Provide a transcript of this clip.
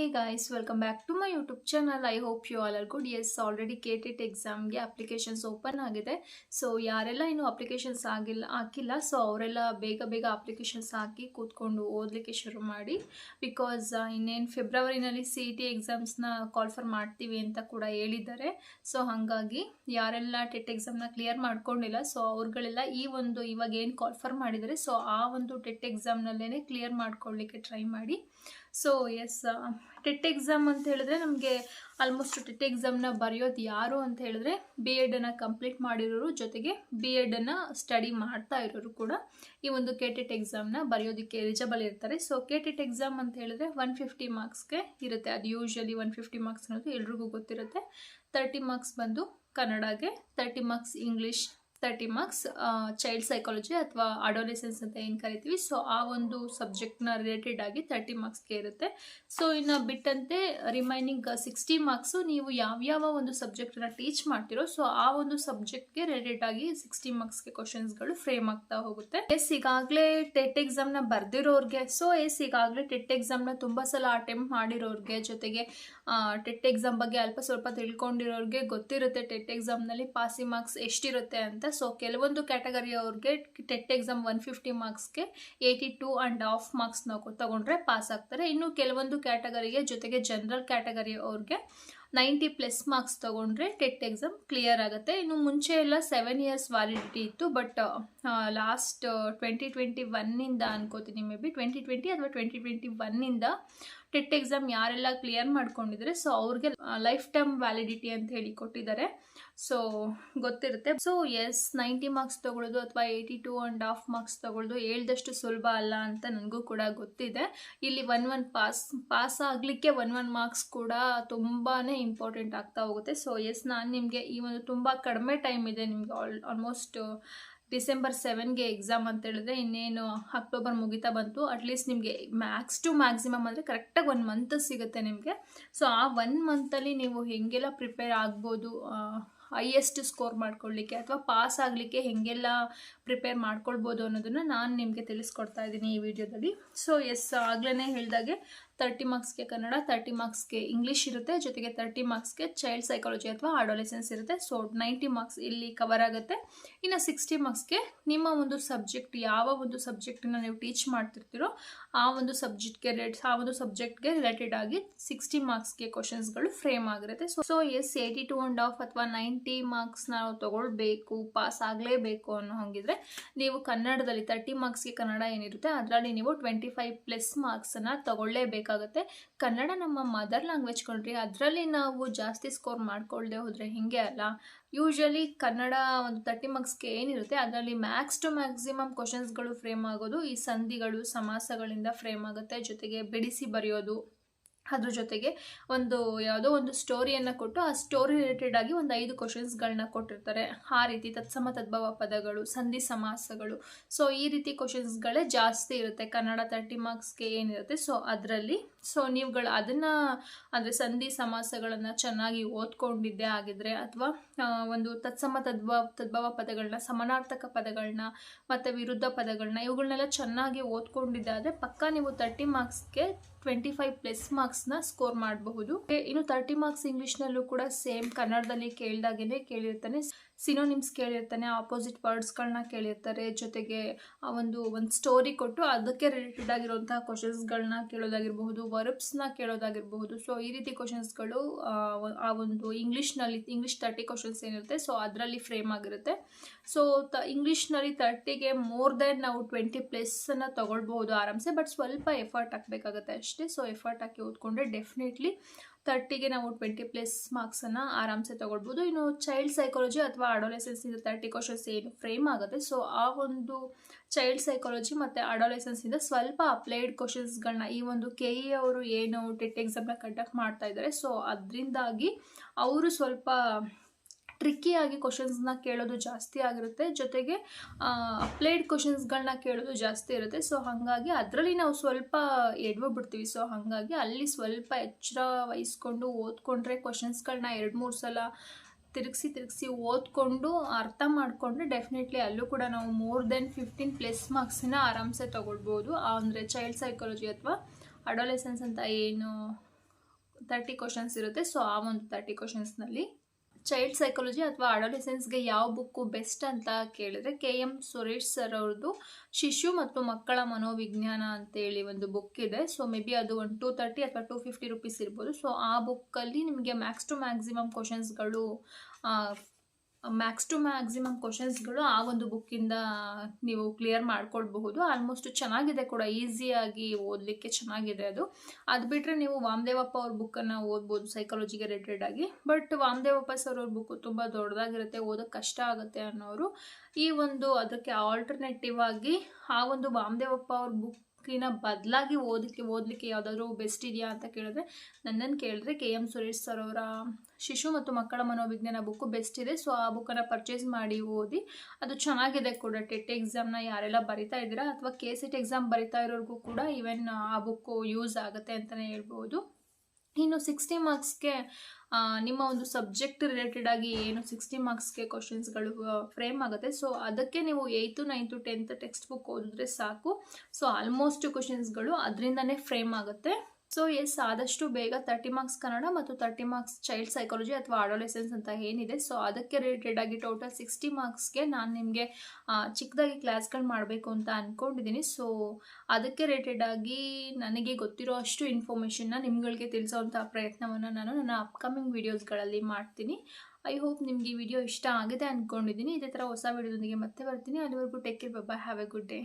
Hey guys welcome back to my YouTube channel I hope you all are good yes already K TET ಎಕ್ಸಾಮ್ಗೆ applications open ಆಗಿದೆ. So ಯಾರೆಲ್ಲ ಇನ್ನೂ applications ಆಗಿಲ್ಲ, ಹಾಕಿಲ್ಲ so ಅವರೆಲ್ಲ ಬೇಗ ಬೇಗ ಅಪ್ಲಿಕೇಶನ್ಸ್ ಹಾಕಿ ಕೂತ್ಕೊಂಡು ಓದಲಿಕ್ಕೆ ಶುರು ಮಾಡಿ. ಬಿಕಾಸ್ ಇನ್ನೇನು ಫೆಬ್ರವರಿನಲ್ಲಿ ಸಿ ಇ ಟಿ ಎಕ್ಸಾಮ್ಸ್ನ ಕಾಲ್ಫರ್ ಮಾಡ್ತೀವಿ ಅಂತ ಕೂಡ ಹೇಳಿದ್ದಾರೆ. ಸೊ ಹಾಗಾಗಿ ಯಾರೆಲ್ಲ ಟೆಟ್ ಎಕ್ಸಾಮ್ನ ಕ್ಲಿಯರ್ ಮಾಡ್ಕೊಂಡಿಲ್ಲ ಸೊ ಅವ್ರುಗಳೆಲ್ಲ ಈ ಒಂದು ಇವಾಗ ಏನು ಕಾಲ್ಫರ್ ಮಾಡಿದರೆ ಸೊ ಆ ಒಂದು ಟೆಟ್ ಎಕ್ಸಾಮ್ನಲ್ಲೇ ಕ್ಲಿಯರ್ ಮಾಡ್ಕೊಳ್ಳಿಕ್ಕೆ ಟ್ರೈ ಮಾಡಿ. ಸೊ ಎಸ್ ಟೆಟ್ ಎಕ್ಸಾಮ್ ಅಂತ ಹೇಳಿದ್ರೆ ನಮಗೆ ಆಲ್ಮೋಸ್ಟ್ ಟೆಟ್ ಎಕ್ಸಾಮ್ನ ಬರೆಯೋದು ಯಾರು ಅಂತ ಹೇಳಿದ್ರೆ ಬಿ ಎಡನ್ನು ಕಂಪ್ಲೀಟ್ ಮಾಡಿರೋರು ಜೊತೆಗೆ ಬಿ ಎಡನ್ನು ಸ್ಟಡಿ ಮಾಡ್ತಾ ಇರೋರು ಕೂಡ ಈ ಒಂದು ಕೆ ಟೆಟ್ ಎಕ್ಸಾಮ್ನ ಬರೆಯೋದಕ್ಕೆ ಎಲಿಜಿಬಲ್ ಇರ್ತಾರೆ. ಸೊ ಕೆ ಟೆಟ್ ಎಕ್ಸಾಮ್ ಅಂತ ಹೇಳಿದ್ರೆ ಒನ್ ಫಿಫ್ಟಿ ಮಾರ್ಕ್ಸ್ಗೆ ಇರುತ್ತೆ. ಅದು ಯೂಶ್ವಲಿ ಒನ್ ಫಿಫ್ಟಿ ಮಾರ್ಕ್ಸ್ ಅನ್ನೋದು ಎಲ್ರಿಗೂ ಗೊತ್ತಿರುತ್ತೆ. ತರ್ಟಿ ಮಾರ್ಕ್ಸ್ ಬಂದು ಕನ್ನಡಗೆ thirty marks English thirty marks child psychology ಅಥವಾ ಅಡೋಲೆಸೆನ್ಸ್ ಅಂತ ಏನು ಕರಿತೀವಿ. ಸೊ ಆ ಒಂದು ಸಬ್ಜೆಕ್ಟ್ನ ರಿಲೇಟೆಡ್ ಆಗಿ ತರ್ಟಿ ಮಾರ್ಕ್ಸ್ಗೆ ಇರುತ್ತೆ. ಸೊ ಇನ್ನು ಬಿಟ್ಟಂತೆ ರಿಮೈನಿಂಗ್ ಸಿಕ್ಸ್ಟಿ ಮಾರ್ಕ್ಸು ನೀವು ಯಾವ್ಯಾವ ಒಂದು ಸಬ್ಜೆಕ್ಟನ್ನ ಟೀಚ್ ಮಾಡ್ತಿರೋ ಸೊ ಆ ಒಂದು ಸಬ್ಜೆಕ್ಟ್ಗೆ ರಿಲೇಟೆಡ್ ಆಗಿ ಸಿಕ್ಸ್ಟಿ ಮಾರ್ಕ್ಸ್ಗೆ ಕ್ವಶನ್ಸ್ಗಳು ಫ್ರೇಮ್ ಆಗ್ತಾ ಹೋಗುತ್ತೆ. ಎಸ್ ಈಗಾಗಲೇ ಟೆಟ್ ಎಕ್ಸಾಮ್ನ ಬರ್ದಿರೋರಿಗೆ ಸೊ ಎಸ್ ಈಗಾಗಲೇ ಟೆಟ್ ಎಕ್ಸಾಮ್ನ ತುಂಬ ಸಲ ಅಟೆಂಪ್ಟ್ ಮಾಡಿರೋರಿಗೆ ಜೊತೆಗೆ ಟೆಟ್ ಎಕ್ಸಾಮ್ ಬಗ್ಗೆ ಅಲ್ಪ ಸ್ವಲ್ಪ ತಿಳ್ಕೊಂಡಿರೋರಿಗೆ ಗೊತ್ತಿರುತ್ತೆ ಟೆಟ್ ಎಕ್ಸಾಮ್ನಲ್ಲಿ ಪಾಸಿ ಮಾರ್ಕ್ಸ್ ಎಷ್ಟಿರುತ್ತೆ ಅಂತ. ಸೊ ಕೆಲವೊಂದು ಕ್ಯಾಟಗರಿ ಅವ್ರಿಗೆ TET exam one fifty ಮಾರ್ಕ್ಸ್ಗೆ eighty two and half marks ನಾವು ತೊಗೊಂಡ್ರೆ ಪಾಸ್ ಆಗ್ತಾರೆ. ಇನ್ನು ಕೆಲವೊಂದು ಕ್ಯಾಟಗರಿಗೆ ಜೊತೆಗೆ ಜನರಲ್ ಕ್ಯಾಟಗರಿ ಅವ್ರಿಗೆ ನೈಂಟಿ ಪ್ಲಸ್ ಮಾರ್ಕ್ಸ್ ತೊಗೊಂಡ್ರೆ ಟೆಟ್ ಎಕ್ಸಾಮ್ ಕ್ಲಿಯರ್ ಆಗುತ್ತೆ. ಇನ್ನು ಮುಂಚೆ ಎಲ್ಲ ಸೆವೆನ್ ಇಯರ್ಸ್ ವ್ಯಾಲಿಡಿಟಿ ಇತ್ತು ಬಟ್ ಲಾಸ್ಟ್ ಟ್ವೆಂಟಿ ಟ್ವೆಂಟಿ ಒನ್ನಿಂದ ಅನ್ಕೋತೀನಿ ಮೇ ಬಿ ಟ್ವೆಂಟಿ ಟ್ವೆಂಟಿ ಅಥವಾ ಟ್ವೆಂಟಿ ಟ್ವೆಂಟಿ ಒನ್ನಿಂದ ಟೆಟ್ ಎಕ್ಸಾಮ್ ಯಾರೆಲ್ಲ ಕ್ಲಿಯರ್ ಮಾಡ್ಕೊಂಡಿದ್ರೆ ಸೊ ಅವ್ರಿಗೆ ಲೈಫ್ ಟೈಮ್ ವ್ಯಾಲಿಡಿಟಿ ಅಂತ ಹೇಳಿ ಕೊಟ್ಟಿದ್ದಾರೆ. ಸೊ ಗೊತ್ತಿರುತ್ತೆ. ಸೊ ಎಸ್ ನೈಂಟಿ ಮಾರ್ಕ್ಸ್ ತೊಗೊಳ್ಳೋದು ಅಥವಾ eighty two and half marks ತೊಗೊಳ್ಳೋದು ಹೇಳ್ದಷ್ಟು ಸುಲಭ ಅಲ್ಲ ಅಂತ ನನಗೂ ಕೂಡ ಗೊತ್ತಿದೆ. ಇಲ್ಲಿ ಒನ್ ಒನ್ ಪಾಸ್ ಪಾಸ್ ಆಗಲಿಕ್ಕೆ ಒನ್ ಒನ್ ಮಾರ್ಕ್ಸ್ ಕೂಡ ತುಂಬಾ ಇಂಪಾರ್ಟೆಂಟ್ ಆಗ್ತಾ ಹೋಗುತ್ತೆ. ಸೊ ಎಸ್ ನಾನು ನಿಮಗೆ ಈ ಒಂದು ತುಂಬ ಕಡಿಮೆ ಟೈಮ್ ಇದೆ, ನಿಮಗೆ ಆಲ್ ಆಲ್ಮೋಸ್ಟ್ ಡಿಸೆಂಬರ್ ಸೆವೆನ್ಗೆ ಎಕ್ಸಾಮ್ ಅಂತ ಹೇಳಿದ್ರೆ ಇನ್ನೇನು ಅಕ್ಟೋಬರ್ ಮುಗಿತಾ ಬಂತು. ಅಟ್ಲೀಸ್ಟ್ ನಿಮಗೆ ಮ್ಯಾಕ್ಸ್ ಟು ಮ್ಯಾಕ್ಸಿಮಮ್ ಅಂದರೆ ಕರೆಕ್ಟಾಗಿ ಒನ್ ಮಂತ್ ಸಿಗುತ್ತೆ ನಿಮಗೆ. ಸೊ ಆ ಒನ್ ಮಂತಲ್ಲಿ ನೀವು ಹೇಗೆಲ್ಲ ಪ್ರಿಪೇರ್ ಆಗ್ಬೋದು ಹೈಯೆಸ್ಟ್ ಸ್ಕೋರ್ ಮಾಡ್ಕೊಳ್ಳಿಕ್ಕೆ ಅಥವಾ ಪಾಸ್ ಆಗಲಿಕ್ಕೆ ಹೇಗೆಲ್ಲ ಪ್ರಿಪೇರ್ ಮಾಡ್ಕೊಳ್ಬೋದು ಅನ್ನೋದನ್ನು ನಾನು ನಿಮಗೆ ತಿಳಿಸ್ಕೊಡ್ತಾ ಇದ್ದೀನಿ ಈ ವಿಡಿಯೋದಲ್ಲಿ. ಸೊ ಎಸ್ ಆಗ್ಲೇ ಹೇಳಿದಾಗೆ ತರ್ಟಿ ಮಾರ್ಕ್ಸ್ಗೆ ಕನ್ನಡ ತರ್ಟಿ ಮಾರ್ಕ್ಸ್ಗೆ ಇಂಗ್ಲೀಷ್ ಇರುತ್ತೆ. ಜೊತೆಗೆ ತರ್ಟಿ ಮಾರ್ಕ್ಸ್ಗೆ ಚೈಲ್ಡ್ ಸೈಕಾಲಜಿ ಅಥವಾ ಅಡೋಲೆಸೆನ್ಸ್ ಇರುತ್ತೆ. ಸೊ ನೈಂಟಿ ಮಾರ್ಕ್ಸ್ ಇಲ್ಲಿ ಕವರ್ ಆಗುತ್ತೆ. ಇನ್ನು ಸಿಕ್ಸ್ಟಿ ಮಾರ್ಕ್ಸ್ಗೆ ನಿಮ್ಮ ಒಂದು ಸಬ್ಜೆಕ್ಟ್ ಯಾವ ಒಂದು ಸಬ್ಜೆಕ್ಟನ್ನ ನೀವು ಟೀಚ್ ಮಾಡ್ತಿರ್ತೀರೋ ಆ ಒಂದು ಸಬ್ಜೆಕ್ಟ್ಗೆ ರೇಟ್ ಆ ಒಂದು ಸಬ್ಜೆಕ್ಟ್ಗೆ ರಿಲೇಟೆಡ್ ಆಗಿ ಸಿಕ್ಸ್ಟಿ ಮಾರ್ಕ್ಸ್ಗೆ ಕ್ವಶನ್ಸ್ಗಳು ಫ್ರೇಮ್ ಆಗಿರುತ್ತೆ. So so yes eighty two and half ಅಥವಾ ನೈಂಟಿ ಮಾರ್ಕ್ಸ್ ನಾವು ತಗೊಳ್ಬೇಕು ಪಾಸ್ ಆಗಲೇಬೇಕು ಅನ್ನೋ ಹಾಗಿದ್ರೆ ನೀವು ಕನ್ನಡದಲ್ಲಿ ತರ್ಟಿ ಮಾರ್ಕ್ಸ್ಗೆ ಕನ್ನಡ ಏನಿರುತ್ತೆ ಅದರಲ್ಲಿ ನೀವು ಟ್ವೆಂಟಿ ಫೈವ್ ಪ್ಲಸ್ ಮಾರ್ಕ್ಸನ್ನು ತಗೊಳ್ಳೇಬೇಕಾಗುತ್ತೆ. ಕನ್ನಡ ನಮ್ಮ ಮದರ್ ಲ್ಯಾಂಗ್ವೇಜ್ ಕೊಡ್ರಿ ಅದರಲ್ಲಿ ನಾವು ಜಾಸ್ತಿ ಸ್ಕೋರ್ ಮಾಡ್ಕೊಳ್ಳದೆ ಹೋದರೆ ಹಿಂಗೆ ಅಲ್ಲ. ಯೂಶಲಿ ಕನ್ನಡ ಒಂದು ತರ್ಟಿ ಮಾರ್ಕ್ಸ್ಗೆ ಏನಿರುತ್ತೆ ಅದರಲ್ಲಿ ಮ್ಯಾಕ್ಸ್ ಟು ಮ್ಯಾಕ್ಸಿಮಮ್ ಕ್ವಶನ್ಸ್ಗಳು ಫ್ರೇಮ್ ಆಗೋದು, ಈ ಸಂಧಿಗಳು, ಸಮಾಸಗಳಿಂದ ಫ್ರೇಮ್ ಆಗುತ್ತೆ, ಜೊತೆಗೆ ಬಿಡಿಸಿ ಬರೆಯೋದು. ಅದ್ರ ಜೊತೆಗೆ ಒಂದು ಯಾವುದೋ ಒಂದು ಸ್ಟೋರಿಯನ್ನು ಕೊಟ್ಟು, ಆ ಸ್ಟೋರಿ ರಿಲೇಟೆಡ್ ಆಗಿ ಒಂದು ಐದು ಕ್ವಶನ್ಸ್ಗಳನ್ನ ಕೊಟ್ಟಿರ್ತಾರೆ. ಆ ರೀತಿ ತತ್ಸಮ ತದ್ಭವ ಪದಗಳು, ಸಂಧಿ ಸಮಾಸಗಳು. ಸೊ ಈ ರೀತಿ ಕ್ವಶನ್ಸ್ಗಳೇ ಜಾಸ್ತಿ ಇರುತ್ತೆ. ಕನ್ನಡ ತರ್ಟಿ ಮಾರ್ಕ್ಸ್ಗೆ ಏನಿರುತ್ತೆ. ಸೊ ಅದರಲ್ಲಿ ಸೊ ನೀವುಗಳು ಅದನ್ನು, ಅಂದರೆ ಸಂಧಿ ಸಮಾಸಗಳನ್ನು ಚೆನ್ನಾಗಿ ಓದ್ಕೊಂಡಿದ್ದೆ ಆಗಿದ್ರೆ ಅಥವಾ ಒಂದು ತತ್ಸಮ ತದ್ಭವ ತದ್ಭವ ಪದಗಳನ್ನ ಸಮಾನಾರ್ಥಕ ಪದಗಳನ್ನ ಮತ್ತು ವಿರುದ್ಧ ಪದಗಳನ್ನ ಇವುಗಳನ್ನೆಲ್ಲ ಚೆನ್ನಾಗಿ ಓದ್ಕೊಂಡಿದ್ದೆ ಆದರೆ ಪಕ್ಕ ನೀವು ತರ್ಟಿ ಮಾರ್ಕ್ಸ್ಗೆ ಟ್ವೆಂಟಿ ಫೈವ್ ಪ್ಲಸ್ ಮಾರ್ಕ್ಸ್ನ ಸ್ಕೋರ್ ಮಾಡಬಹುದು. ಇನ್ನು ತರ್ಟಿ ಮಾರ್ಕ್ಸ್ ಇಂಗ್ಲೀಷ್ನಲ್ಲೂ ಕೂಡ ಸೇಮ್ ಕನ್ನಡದಲ್ಲಿ ಕೇಳಿದಾಗೇ ಕೇಳಿರ್ತಾನೆ. ಸಿನೋನಿಮ್ಸ್ ಕೇಳಿರ್ತಾನೆ ಆಪೋಸಿಟ್ ವರ್ಡ್ಸ್ಗಳನ್ನ ಕೇಳಿರ್ತಾರೆ, ಜೊತೆಗೆ ಆ ಒಂದು ಒಂದು ಸ್ಟೋರಿ ಕೊಟ್ಟು ಅದಕ್ಕೆ ರಿಲೇಟೆಡ್ ಆಗಿರುವಂತಹ ಕ್ವಶನ್ಸ್ಗಳನ್ನ ಕೇಳೋದಾಗಿರಬಹುದು ವರ್ಬ್ಸ್ನ ಕೇಳೋದಾಗಿರಬಹುದು. ಸೊ ಈ ರೀತಿ ಕ್ವಶನ್ಸ್ಗಳು ಆ ಒಂದು ಇಂಗ್ಲೀಷ್ನಲ್ಲಿ ಇಂಗ್ಲೀಷ್ ತರ್ಟಿ ಕ್ವಶನ್ಸ್ ಏನಿರುತ್ತೆ ಸೊ ಅದರಲ್ಲಿ ಫ್ರೇಮ್ ಆಗಿರುತ್ತೆ. ಸೊ ತ ಇಂಗ್ಲೀಷ್ನಲ್ಲಿ ತರ್ಟಿಗೆ ಮೋರ್ ದೆನ್ ನಾವು ಟ್ವೆಂಟಿ ಪ್ಲಸ್ಸನ್ನು ತೊಗೊಳ್ಬಹುದು ಆರಾಮ್ಸೆ ಬಟ್ ಸ್ವಲ್ಪ ಎಫರ್ಟ್ ಹಾಕಬೇಕಾಗುತ್ತೆ ಅಷ್ಟೇ. ಸೊ ಎಫರ್ಟ್ ಹಾಕಿ ಓದ್ಕೊಂಡ್ರೆ ಡೆಫಿನೆಟ್ಲಿ ತರ್ಟಿಗೆ ನಾವು ಟ್ವೆಂಟಿ ಪ್ಲಸ್ ಮಾರ್ಕ್ಸನ್ನು ಆರಾಮ್ಸೆ ತೊಗೊಳ್ಬೋದು. ಇನ್ನು ಚೈಲ್ಡ್ ಸೈಕಾಲಜಿ ಅಥವಾ ಅಡೋಲೆಸೆನ್ಸಿಂದ ತರ್ಟಿ ಕ್ವಶನ್ಸ್ ಏನು ಫ್ರೇಮ್ ಆಗುತ್ತೆ. ಸೊ ಆ ಒಂದು ಚೈಲ್ಡ್ ಸೈಕಾಲಜಿ ಮತ್ತು ಅಡೋಲೆಸೆನ್ಸಿಂದ ಸ್ವಲ್ಪ ಅಪ್ಲೈಡ್ ಕ್ವಶನ್ಸ್ಗಳನ್ನ ಈ ಒಂದು ಕೆ ಇ ಅವರು ಏನು ಟೆಟ್ ಎಕ್ಸಾಮ್ನ ಕಂಡಕ್ಟ್ ಮಾಡ್ತಾ ಇದ್ದಾರೆ. ಸೊ ಅದರಿಂದಾಗಿ ಅವರು ಸ್ವಲ್ಪ ಟ್ರಿಕ್ಕಿಯಾಗಿ ಕ್ವಶನ್ಸ್ನ ಕೇಳೋದು ಜಾಸ್ತಿ ಆಗಿರುತ್ತೆ. ಜೊತೆಗೆ ಅಪ್ಲೈಡ್ ಕ್ವಶನ್ಸ್ಗಳನ್ನ ಕೇಳೋದು ಜಾಸ್ತಿ ಇರುತ್ತೆ. ಸೊ ಹಾಗಾಗಿ ಅದರಲ್ಲಿ ನಾವು ಸ್ವಲ್ಪ ಎಡ್ವೋಗ್ಬಿಡ್ತೀವಿ. ಸೊ ಹಾಗಾಗಿ ಅಲ್ಲಿ ಸ್ವಲ್ಪ ಎಚ್ಚರ ವಹಿಸ್ಕೊಂಡು ಓದ್ಕೊಂಡ್ರೆ ಕ್ವಶನ್ಸ್ಗಳನ್ನ ಎರಡು, ಮೂರು ಸಲ ತಿರುಗಿಸಿ ತಿರುಗಿಸಿ ಓದ್ಕೊಂಡು ಅರ್ಥ ಮಾಡಿಕೊಂಡ್ರೆ ಡೆಫಿನೆಟ್ಲಿ ಅಲ್ಲೂ ಕೂಡ ನಾವು ಮೋರ್ ದೆನ್ ಫಿಫ್ಟೀನ್ ಪ್ಲಸ್ ಮಾರ್ಕ್ಸನ್ನ ಆರಾಮ್ಸೆ ತೊಗೊಳ್ಬೋದು. ಅಂದರೆ ಚೈಲ್ಡ್ ಸೈಕಾಲಜಿ ಅಥವಾ ಅಡೋಲೆಸೆನ್ಸ್ ಅಂತ ಏನು ತರ್ಟಿ ಕ್ವಶನ್ಸ್ ಇರುತ್ತೆ. ಸೊ ಆ ಒಂದು ತರ್ಟಿ ಕ್ವಶನ್ಸ್ನಲ್ಲಿ ಚೈಲ್ಡ್ ಸೈಕಾಲಜಿ ಅಥವಾ ಅಡೋಲೆಸೆನ್ಸ್ಗೆ ಯಾವ ಬುಕ್ಕು ಬೆಸ್ಟ್ ಅಂತ ಕೇಳಿದ್ರೆ ಕೆ ಎಂ ಸುರೇಶ್ ಸರ್ ಅವ್ರದ್ದು ಶಿಶು ಮತ್ತು ಮಕ್ಕಳ ಮನೋವಿಜ್ಞಾನ ಅಂತೇಳಿ ಒಂದು ಬುಕ್ ಇದೆ. ಸೊ ಮೇ ಬಿ ಅದು ಒಂದು ಟೂ ತರ್ಟಿ ಅಥವಾ ಟೂ ಫಿಫ್ಟಿ ರುಪೀಸ್ ಇರ್ಬೋದು. ಸೊ ಆ ಬುಕ್ಕಲ್ಲಿ ನಿಮಗೆ ಮ್ಯಾಕ್ಸ್ ಟು ಮ್ಯಾಕ್ಸಿಮಮ್ ಕ್ವಶನ್ಸ್ಗಳು ಮ್ಯಾಕ್ಸ್ ಟು ಮ್ಯಾಕ್ಸಿಮಮ್ ಕ್ವಶನ್ಸ್ಗಳು ಆ ಒಂದು ಬುಕ್ಕಿಂದ ನೀವು ಕ್ಲಿಯರ್ ಮಾಡ್ಕೊಳ್ಬಹುದು ಆಲ್ಮೋಸ್ಟ್ ಚೆನ್ನಾಗಿದೆ ಕೂಡ ಈಸಿಯಾಗಿ ಓದಲಿಕ್ಕೆ ಚೆನ್ನಾಗಿದೆ ಅದು. ಅದು ಬಿಟ್ಟರೆ ನೀವು ವಾಮದೇವಪ್ಪ ಅವ್ರ ಬುಕ್ಕನ್ನು ಓದ್ಬೋದು ಸೈಕಾಲಜಿಗೆ ರಿಲೇಟೆಡ್ ಆಗಿ. ಬಟ್ ವಾಮದೇವಪ್ಪ ಸರ್ ಅವ್ರ ಬುಕ್ಕು ತುಂಬ ದೊಡ್ಡದಾಗಿರುತ್ತೆ ಓದೋಕ್ಕೆ ಕಷ್ಟ ಆಗುತ್ತೆ ಅನ್ನೋರು. ಈ ಒಂದು ಅದಕ್ಕೆ ಆಲ್ಟರ್ನೇಟಿವ್ ಆಗಿ ಆ ಒಂದು ವಾಮದೇವಪ್ಪ ಅವ್ರ ಬುಕ್ಕಿನ ಬದಲಾಗಿ ಓದಕ್ಕೆ, ಓದಲಿಕ್ಕೆ ಯಾವುದಾದ್ರೂ ಬೆಸ್ಟ್ ಇದೆಯಾ ಅಂತ ಕೇಳಿದ್ರೆ ನನ್ನನ್ನು ಕೇಳಿದ್ರೆ ಕೆ ಎಂ ಸುರೇಶ್ ಸರ್ ಅವರ ಶಿಶು ಮತ್ತು ಮಕ್ಕಳ ಮನೋವಿಜ್ಞಾನ ಬುಕ್ಕು ಬೆಸ್ಟ್ ಇದೆ. ಸೊ ಆ ಬುಕ್ಕನ್ನು ಪರ್ಚೇಸ್ ಮಾಡಿ ಓದಿ, ಅದು ಚೆನ್ನಾಗಿದೆ ಕೂಡ. ಟೆಟ್ ಎಕ್ಸಾಮ್ನ ಯಾರೆಲ್ಲ ಬರಿತಾ ಇದ್ದೀರಾ ಅಥವಾ ಕೆ ಸಿ ಟಿ ಎಕ್ಸಾಮ್ ಬರಿತಾ ಇರೋರಿಗೂ ಕೂಡ ಈವನ್ ಆ ಬುಕ್ಕು ಯೂಸ್ ಆಗುತ್ತೆ ಅಂತಲೇ ಹೇಳ್ಬೋದು. ಇನ್ನು ಸಿಕ್ಸ್ಟಿ ಮಾರ್ಕ್ಸ್ಗೆ ನಿಮ್ಮ ಒಂದು ಸಬ್ಜೆಕ್ಟ್ ರಿಲೇಟೆಡ್ ಆಗಿ ಏನು ಸಿಕ್ಸ್ಟಿ ಮಾರ್ಕ್ಸ್ಗೆ ಕ್ವಶನ್ಸ್ಗಳು ಫ್ರೇಮ್ ಆಗುತ್ತೆ. ಸೊ ಅದಕ್ಕೆ ನೀವು eighth ninth tenth text book ಓದಿದ್ರೆ ಸಾಕು. ಸೊ ಆಲ್ಮೋಸ್ಟ್ ಕ್ವಶನ್ಸ್ಗಳು ಅದರಿಂದನೇ ಫ್ರೇಮ್ ಆಗುತ್ತೆ. ಸೊ ಎಸ್ ಆದಷ್ಟು ಬೇಗ ತರ್ಟಿ ಮಾರ್ಕ್ಸ್ ಕನ್ನಡ ಮತ್ತು ತರ್ಟಿ ಮಾರ್ಕ್ಸ್ ಚೈಲ್ಡ್ ಸೈಕಾಲಜಿ ಅಥವಾ ಅಡೋಲೆಸೆನ್ಸ್ ಅಂತ ಏನಿದೆ. ಸೊ ಅದಕ್ಕೆ ರಿಲೇಟೆಡ್ ಆಗಿ ಟೋಟಲ್ ಸಿಕ್ಸ್ಟಿ ಮಾರ್ಕ್ಸ್ಗೆ ನಾನು ನಿಮಗೆ ಚಿಕ್ಕದಾಗಿ ಕ್ಲಾಸ್ಗಳು ಮಾಡಬೇಕು ಅಂತ ಅಂದ್ಕೊಂಡಿದ್ದೀನಿ ಸೊ ಅದಕ್ಕೆ ರಿಲೇಟೆಡ್ ಆಗಿ ನನಗೆ ಗೊತ್ತಿರೋ ಅಷ್ಟು ಇನ್ಫಾರ್ಮೇಷನ್ನ ನಿಮ್ಗಳಿಗೆ ತಿಳಿಸೋವಂಥ ಪ್ರಯತ್ನವನ್ನು ನಾನು ನನ್ನ ಅಪ್ಕಮಿಂಗ್ ವೀಡಿಯೋಸ್ಗಳಲ್ಲಿ ಮಾಡ್ತೀನಿ. ಐ ಹೋಪ್ ನಿಮಗೆ ಈ ವಿಡಿಯೋ ಇಷ್ಟ ಆಗಿದೆ ಅಂದ್ಕೊಂಡಿದ್ದೀನಿ ಇದೇ ಥರ ಹೊಸ ವಿಡಿಯೋದೊಂದಿಗೆ ಮತ್ತೆ ಬರ್ತೀನಿ. ಅಲ್ಲಿವರೆಗೂ take care bye have a good day